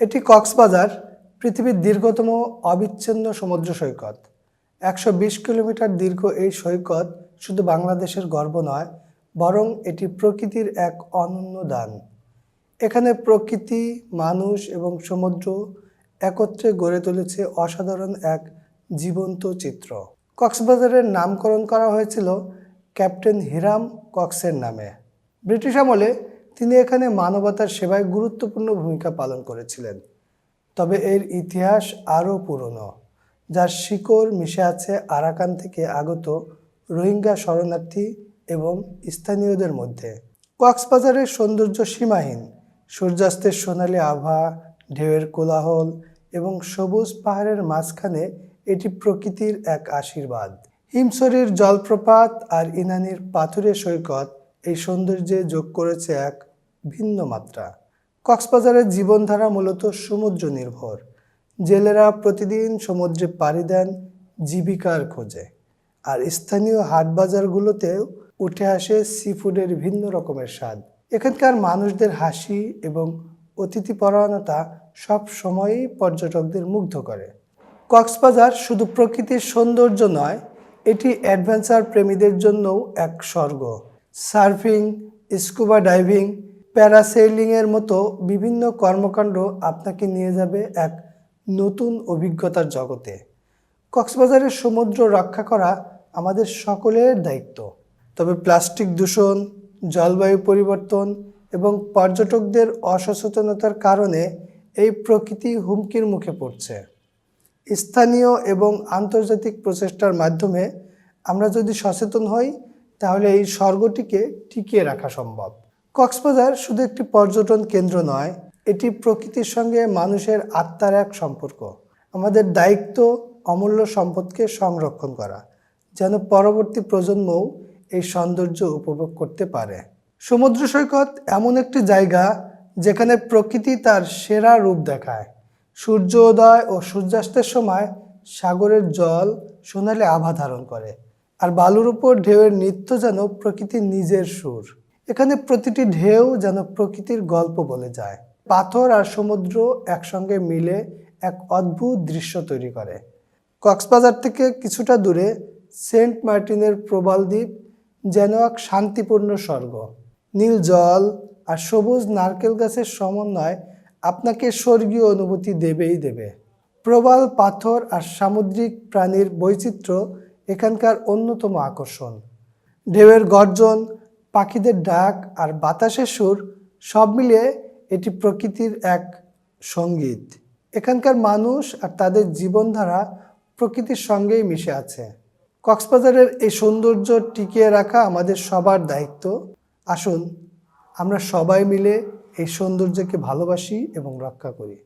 এটি কক্সবাজার, পৃথিবীর দীর্ঘতম অবিচ্ছিন্ন সমুদ্র সৈকত। একশো বিশ কিলোমিটার দীর্ঘ এই সৈকত শুধু বাংলাদেশের গর্ব নয়, বরং এটি প্রকৃতির এক অনন্য দান। এখানে প্রকৃতি, মানুষ এবং সমুদ্র একত্রে গড়ে তুলেছে অসাধারণ এক জীবন্ত চিত্র। কক্সবাজারের নামকরণ করা হয়েছিল ক্যাপ্টেন হিরাম কক্সের নামে। ব্রিটিশ আমলে তিনি এখানে মানবতার সেবায় গুরুত্বপূর্ণ ভূমিকা পালন করেছিলেন। তবে এর ইতিহাস আরও পুরনো, যার শিকড় মিশে আছে আরাকান থেকে আগত রোহিঙ্গা শরণার্থী এবং স্থানীয়দের মধ্যে। কক্সবাজারের সৌন্দর্য সীমাহীন, সূর্যাস্তের সোনালি আভা, ঢেউয়ের কোলাহল এবং সবুজ পাহাড়ের মাঝখানে এটি প্রকৃতির এক আশীর্বাদ। হিমসরির জলপ্রপাত আর ইনানির পাথুরে সৈকত এই সৌন্দর্যে যোগ করেছে এক ভিন্ন মাত্রা। কক্সবাজারের জীবনধারা মূলত সমুদ্র নির্ভর জেলেরা প্রতিদিন সমুদ্রে পাড়ি দেন জীবিকার খোঁজে। আর স্থানীয় হাটবাজারগুলোতেও উঠে আসে সি ফুডের ভিন্ন রকমের স্বাদ। এখানকার মানুষদের হাসি এবং অতিথিপরায়ণতা সব সময়ই পর্যটকদের মুগ্ধ করে। কক্সবাজার শুধু প্রকৃতির সৌন্দর্য নয়, এটি অ্যাডভেঞ্চার প্রেমীদের জন্যও এক স্বর্গ। সার্ফিং, স্কুবা ডাইভিং প্যারাসেইলিংয়ের মতো বিভিন্ন কর্মকাণ্ড আপনাকে নিয়ে যাবে এক নতুন অভিজ্ঞতার জগতে। কক্সবাজারের সমুদ্র রক্ষা করা আমাদের সকলের দায়িত্ব। তবে প্লাস্টিক দূষণ, জলবায়ু পরিবর্তন এবং পর্যটকদের অসচেতনতার কারণে এই প্রকৃতি হুমকির মুখে পড়ছে। স্থানীয় এবং আন্তর্জাতিক প্রচেষ্টার মাধ্যমে আমরা যদি সচেতন হই, তাহলে এই স্বর্গটিকে টিকিয়ে রাখা সম্ভব। কক্সবাজার শুধু একটি পর্যটন কেন্দ্র নয়, এটি প্রকৃতির সঙ্গে মানুষের আত্মার এক সম্পর্ক। আমাদের দায়িত্ব অমূল্য সম্পদকে সংরক্ষণ করা, যেন পরবর্তী প্রজন্মও এই সৌন্দর্য উপভোগ করতে পারে। সমুদ্র সৈকত এমন একটি জায়গা যেখানে প্রকৃতি তার সেরা রূপ দেখায়। সূর্য উদয় ও সূর্যাস্তের সময় সাগরের জল সোনালি আভা ধারণ করে, আর বালুর উপর ঢেউয়ের নৃত্য যেন প্রকৃতির নিজের সুর। এখানে প্রতিটি ঢেউ যেন প্রকৃতির গল্প বলে যায়। পাথর আর সমুদ্র একসঙ্গে মিলে এক অদ্ভুত দৃশ্য তৈরি করে। কক্সবাজার থেকে কিছুটা দূরে সেন্ট মার্টিনের প্রবাল দ্বীপ যেন এক শান্তিপূর্ণ স্বর্গ। নীল জল আর সবুজ নারকেল গাছের সমন্বয় আপনাকে স্বর্গীয় অনুভূতি দেবেই দেবে। প্রবাল পাথর আর সামুদ্রিক প্রাণীর বৈচিত্র্য এখানকার অন্যতম আকর্ষণ। ঢেউয়ের গর্জন পাখিদের ডাক আর বাতাসের সুর সব মিলিয়ে এটি প্রকৃতির এক সংগীত। এখানকার মানুষ আর তাদের জীবনধারা প্রকৃতির সঙ্গেই মিশে আছে। কক্সবাজারের এই সৌন্দর্য টিকিয়ে রাখা আমাদের সবার দায়িত্ব। আসুন, আমরা সবাই মিলে এই সৌন্দর্যকে ভালোবাসি এবং রক্ষা করি।